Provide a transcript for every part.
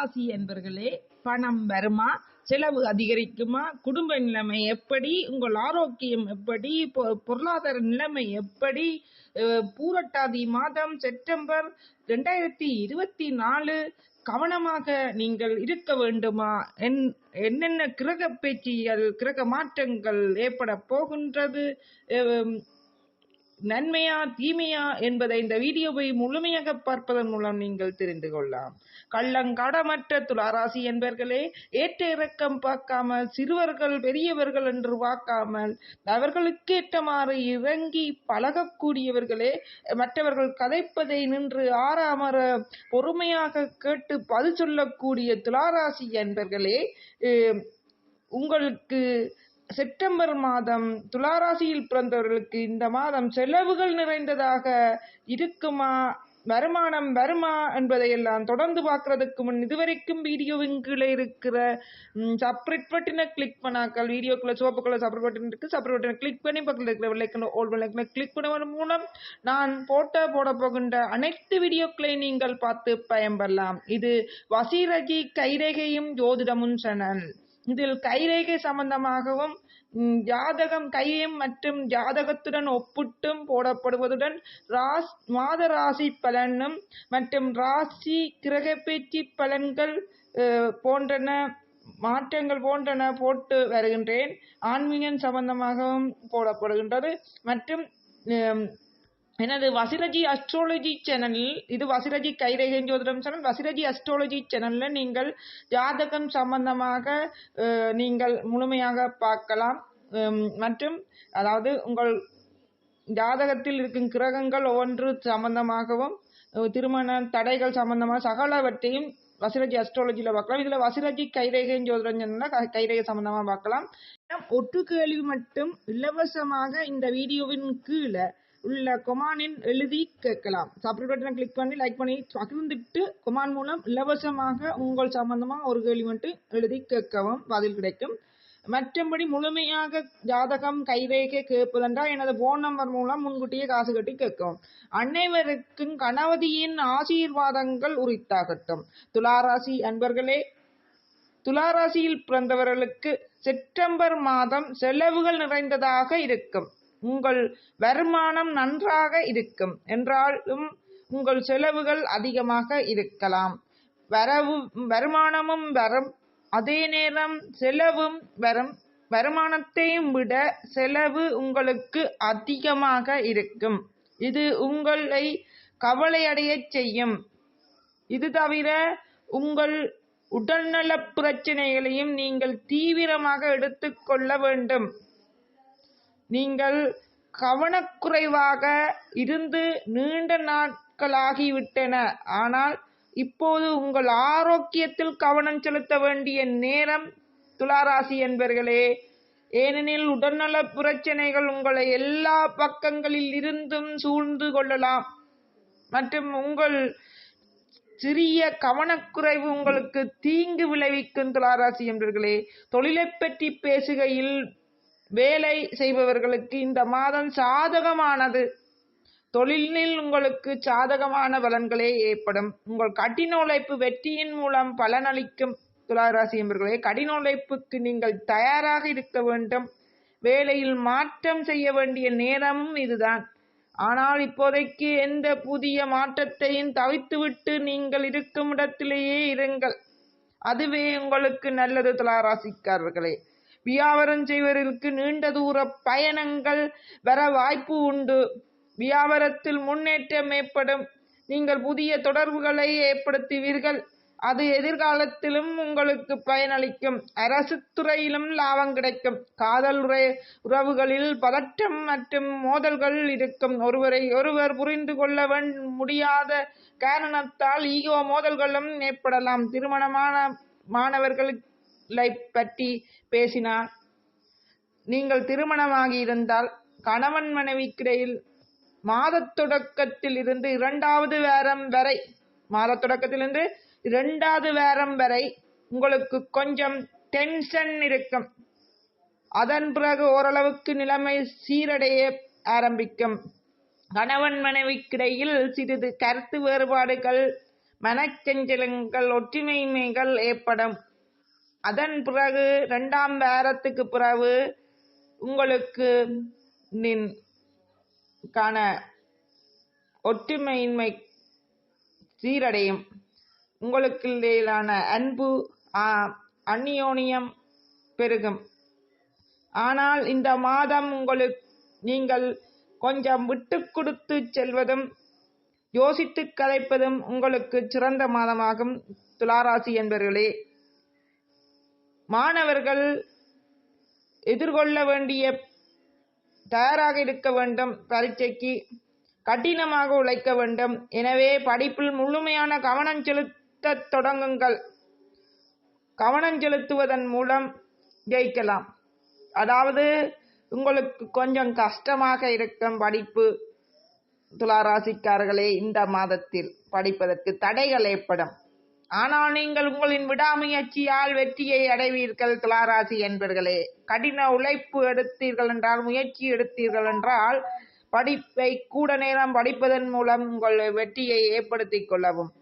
ராசி என்பர்களே பணம் வருமா? செலவு அதிகரிக்குமா? குடும்ப நிலைமை எப்படி? உங்கள் ஆரோக்கியம் எப்படி? பொ- பொருளாதார நிலைமை எப்படி? பூரட்டாதி மாதம் செப்டம்பர் ரெண்டாயிரத்தி இருபத்தி நாலு கவனமாக நீங்கள் இருக்க வேண்டுமா? என்- என்னென்ன கிரக பேச்சியல் கிரக மாற்றங்கள் ஏற்பட போகின்றது? நன்மையா தீமையா என்பதை இந்த வீடியோவை முழுமையாக பார்ப்பதன் மூலம் நீங்கள் தெரிந்து கொள்ளலாம். கள்ளங்கடமற்ற துளாராசி என்பர்களே ஏற்ற இறக்கம் பார்க்காமல் சிறுவர்கள் பெரியவர்கள் என்று பார்க்காமல் அவர்களுக்கேற்றமாறு இறங்கி பழகக்கூடியவர்களே மற்றவர்கள் கதைப்பதை நின்று ஆறாமற பொறுமையாக கேட்டு பதில் சொல்லக்கூடிய துளாராசி என்பர்களே உங்களுக்கு செப்டம்பர் மாதம் துளாராசியில் பிறந்தவர்களுக்கு இந்த மாதம் செலவுகள் நிறைந்ததாக இருக்குமா? வருமானம் வருமா என்பதையெல்லாம் தொடர்ந்து பார்க்கறதுக்கு முன் இதுவரைக்கும் வீடியோவின் கீழே இருக்கிற சப்ரேட் பட்டினை கிளிக் பண்ணாக்கள் வீடியோக்குள்ள சிவப்பு கலர் சப்ரேட் பட்டன் இருக்கு. சப்ரேட் பட்டனை கிளிக் பண்ணி பக்கத்தில் இருக்கிற வெள்ளைக்கன் ஓல் வெள்ளைக்கனை கிளிக் பண்ணுவதன் மூலம் நான் போட்ட போட போகின்ற அனைத்து வீடியோக்களை நீங்கள் பார்த்து பயன்பெறலாம். இது வசீரகி கைரேகையும் ஜோதிடமும் சேனல் இதில் கைரேகை சம்பந்தமாகவும் ஜாதகம் கையம் மற்றும் ஜாதகத்துடன் ஒப்பிட்டும் போடப்படுவதுடன் ராஸ் மாத ராசி பலனும் மற்றும் ராசி கிரகப்பேச்சு பலன்கள் போன்றன மாற்றங்கள் போன்றன போட்டு வருகின்றேன். ஆன்மீகம் சம்பந்தமாகவும் போடப்படுகின்றது. மற்றும் எனது வசிரஜி அஸ்ட்ராலஜி சேனலில் இது வசிரஜி கைரேகை ஜோதிடம் சேனல் வசிரஜி அஸ்ட்ராலஜி சேனல்ல நீங்கள் ஜாதகம் சம்பந்தமாக நீங்கள் முழுமையாக பார்க்கலாம். மற்றும் அதாவது உங்கள் ஜாதகத்தில் இருக்கும் கிரகங்கள் ஒவ்வொன்று சம்பந்தமாகவும் திருமண தடைகள் சம்பந்தமாக சகலவற்றையும் வசிரஜி அஸ்ட்ராலஜியில் பார்க்கலாம். இதில் வசிரஜி கைரேகை ஜோதிடம் சொன்னால் க- கைரேகை சம்பந்தமாக பார்க்கலாம். ஒட்டு கேள்வி மட்டும் இலவசமாக இந்த வீடியோவின் கீழே உள்ள கொமானின் எழுதி கேட்கலாம். சப்ஸ்கிரைப் பட்டனை கிளிக் பண்ணி லைக் பண்ணி பகிர்ந்துட்டு கொமான் மூலம் இலவசமாக உங்கள் சம்பந்தமாக ஒரு கேள்வி மட்டும் எழுதி கேட்கவும் பதில் கிடைக்கும். மற்றபடி முழுமையாக ஜாதகம் கைரேகை கேட்பதென்றால் எனது போன் நம்பர் மூலம் முன்கூட்டியே காசு கட்டி கேட்கவும். அனைவருக்கும் கணவதியின் ஆசீர்வாதங்கள் உரித்தாகட்டும். துளாராசி அன்பர்களே துளாராசியில் பிறந்தவர்களுக்கு செப்டம்பர் மாதம் செலவுகள் நிறைந்ததாக இருக்கும். உங்கள் வருமானம் நன்றாக இருக்கும். என்றாலும் உங்கள் செலவுகள் அதிகமாக இருக்கலாம். வரவு வருமானமும் வரும். அதே நேரம் செலவும் வரும். வருமானத்தையும் விட செலவு உங்களுக்கு அதிகமாக இருக்கும். இது உங்களை கவலையடையச் செய்யும். இது தவிர உங்கள் உடல்நலப் பிரச்சனைகளையும் நீங்கள் தீவிரமாக எடுத்துக்கொள்ள வேண்டும். நீங்கள் கவனக்குறைவாக இருந்து நீண்ட நாட்களாகிவிட்டன. ஆனால் இப்போது உங்கள் ஆரோக்கியத்தில் கவனம் செலுத்த வேண்டிய நேரம் துளாராசி என்பர்களே ஏனெனில் உடல்நல பிரச்சனைகள் உங்களை எல்லா பக்கங்களில் இருந்தும் சூழ்ந்து கொள்ளலாம். மற்றும் உங்கள் சிறிய கவனக்குறைவு உங்களுக்கு தீங்கு விளைவிக்கும் துளாராசி என்பர்களே தொழிலை பற்றி பேசுகையில் வேலை செய்பவர்களுக்கு இந்த மாதம் சாதகமானது. தொழிலில் உங்களுக்கு சாதகமான பலன்களே ஏற்படும். உங்கள் கடின உழைப்பு வெற்றியின் மூலம் பலனளிக்கும். துளாராசி என்பர்களே கடின உழைப்புக்கு நீங்கள் தயாராக இருக்க வேண்டும். வேலையில் மாற்றம் செய்ய வேண்டிய நேரமும் இதுதான். ஆனால் இப்போதைக்கு எந்த புதிய மாற்றத்தையும் தவித்துவிட்டு நீங்கள் இருக்கும் இடத்திலேயே இருங்கள். அதுவே உங்களுக்கு நல்லது துளாராசிக்காரர்களே. வியாபாரம் செய்வதற்கு நீண்ட தூர பயணங்கள் வர வாய்ப்பு உண்டு. வியாபாரத்தில் முன்னேற்றம் ஏற்படும். நீங்கள் புதிய தொடர்புகளை ஏற்படுத்துவீர்கள். அது எதிர்காலத்திலும் உங்களுக்கு பயனளிக்கும். அரசு துறையிலும் லாபம் கிடைக்கும். காதல் உரை- உறவுகளில் பதற்றம் மற்றும் மோதல்கள் இருக்கும். ஒருவரை ஒருவர் புரிந்து கொள்ள முடியாத காரணத்தால் ஈகோ மோதல்களும் ஏற்படலாம். திருமணமான மாணவர்களுக்கு லை பற்றி பேசினார். நீங்கள் திருமணமாகி இருந்தால் கணவன் மனைவிக்கிடையில் மாதத் தொடக்கத்தில் இருந்து இரண்டாவது வேரம் வரை மாதத் தொடக்கத்திலிருந்து இரண்டாவது வேரம் வரை உங்களுக்கு கொஞ்சம் டென்ஷன் இருக்கும். அதன் பிறகு ஓரளவுக்கு நிலைமை சீரடைய ஆரம்பிக்கும். கணவன் மனைவிக்கிடையில் சிறிது கருத்து வேறுபாடுகள் மனச்சஞ்சலங்கள் ஒற்றுமைமைகள் ஏற்படும். அதன் பிறகு இரண்டாம் வாரத்துக்கு பிறகு உங்களுக்கு நின் ஒற்றுமையின்மை சீரடையும். உங்களுக்கு இடையிலான அன்பு அந்நியோனியம் பெருகும். ஆனால் இந்த மாதம் உங்களுக்கு நீங்கள் கொஞ்சம் விட்டு கொடுத்து செல்வதும் யோசித்து கலைப்பதும் உங்களுக்கு சிறந்த மாதமாகும். துளாராசி என்பவர்களே மாணவர்கள் எதிர்கொள்ள வேண்டிய தயாராக இருக்க வேண்டும் பரீட்சைக்கு கடினமாக உழைக்க வேண்டும். எனவே படிப்பில் முழுமையான கவனம் செலுத்தத் தொடங்குங்கள். கவனம் செலுத்துவதன் மூலம் ஜெயிக்கலாம். அதாவது உங்களுக்கு கொஞ்சம் கஷ்டமாக இருக்கும் படிப்பு. துளாராசிக்காரர்களே இந்த மாதத்தில் படிப்பதற்கு தடைகள் ஏற்படும். ஆனால் நீங்கள் உங்களின் விடாமுயற்சியால் வெற்றியை அடைவீர்கள் துளாராசி என்பர்களே. கடின உழைப்பு எடுத்தீர்கள் என்றால் முயற்சி எடுத்தீர்கள் என்றால் படிப்பை கூட நேரம் படிப்பதன் மூலம் உங்கள் வெற்றியை ஏற்படுத்திக் கொள்ளவும்.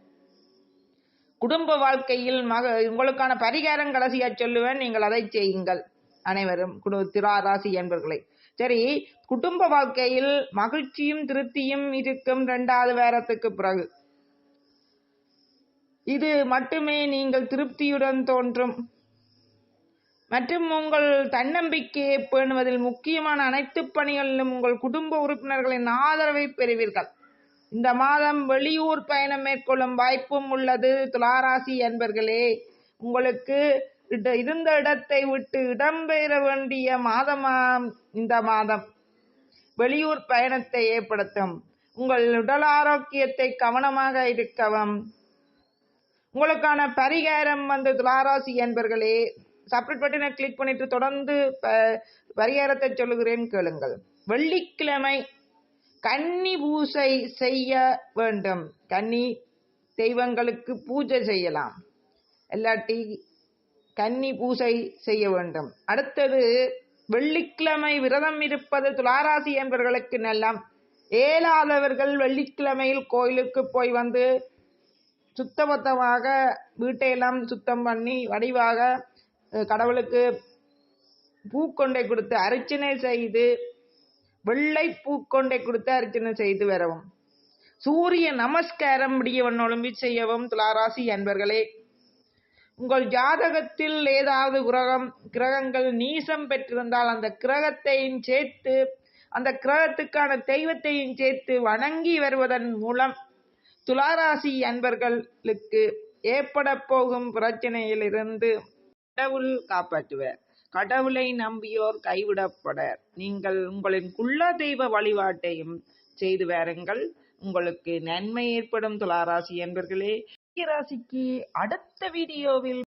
குடும்ப வாழ்க்கையில் மக உங்களுக்கான பரிகாரம் கடைசியா சொல்லுவேன் நீங்கள் அதை செய்யுங்கள். அனைவரும் குடு திராராசி என்பர்களே. சரி குடும்ப வாழ்க்கையில் மகிழ்ச்சியும் திருப்தியும் இருக்கும் இரண்டாவது வேரத்துக்கு பிறகு. இது மட்டுமே நீங்கள் திருப்தியுடன் தோன்றும். மற்றும் உங்கள் தன்னம்பிக்கையை பேணுவதில் முக்கியமான அனைத்து பணிகளிலும் உங்கள் குடும்ப உறுப்பினர்களின் ஆதரவை பெறுவீர்கள். இந்த மாதம் வெளியூர் பயணம் மேற்கொள்ளும் வாய்ப்பும் உள்ளது. துளாராசி என்பர்களே உங்களுக்கு இருந்த இடத்தை விட்டு இடம்பெற வேண்டிய மாதமாம் இந்த மாதம். வெளியூர் பயணத்தை ஏற்படுத்தும். உங்கள் உடல் ஆரோக்கியத்தை கவனமாக இருக்கவும். உங்களுக்கான பரிகாரம் வந்து துளாராசி என்பர்களே சப்ரேட் பட்டனை கிளிக் பண்ணிட்டு தொடர்ந்து ப- பரிகாரத்தை சொல்லுகிறேன் கேளுங்கள். வெள்ளிக்கிழமை கன்னி பூசை செய்ய வேண்டும். கன்னி தெய்வங்களுக்கு பூஜை செய்யலாம். இல்லாட்டி கன்னி பூசை செய்ய வேண்டும். அடுத்தது வெள்ளிக்கிழமை விரதம் இருப்பது துளாராசி என்பவர்களுக்கு நல்லம். ஏலாதவர்கள் வெள்ளிக்கிழமையில் கோயிலுக்கு போய் வந்து சுத்தபத்தமாக வீட்டையெல்லாம் சுத்தம் பண்ணி வடிவாக கடவுளுக்கு பூக்கொண்டை கொடுத்து அர்ச்சனை செய்து வெள்ளை பூக்கொண்டை கொடுத்து அர்ச்சனை செய்து வரவும். சூரிய நமஸ்காரம் முடியவன் ஒழும்பி செய்யவும் துளாராசி அன்பர்களே. உங்கள் ஜாதகத்தில் ஏதாவது கிரகம் கிரகங்கள் நீசம் பெற்றிருந்தால் அந்த கிரகத்தையும் சேர்த்து அந்த கிரகத்துக்கான தெய்வத்தையும் சேர்த்து வணங்கி வருவதன் மூலம் துளாராசி அன்பர்களுக்கு ஏற்பட போகும் பிரச்சனையிலிருந்து கடவுள் காப்பாற்றுவர். கடவுளை நம்பியோர் கைவிடப்படர். நீங்கள் உங்களின் குள்ள தெய்வ வழிபாட்டையும் செய்து வாருங்கள். உங்களுக்கு நன்மை ஏற்படும் துளாராசி என்பர்களே ராசிக்கு அடுத்த வீடியோவில்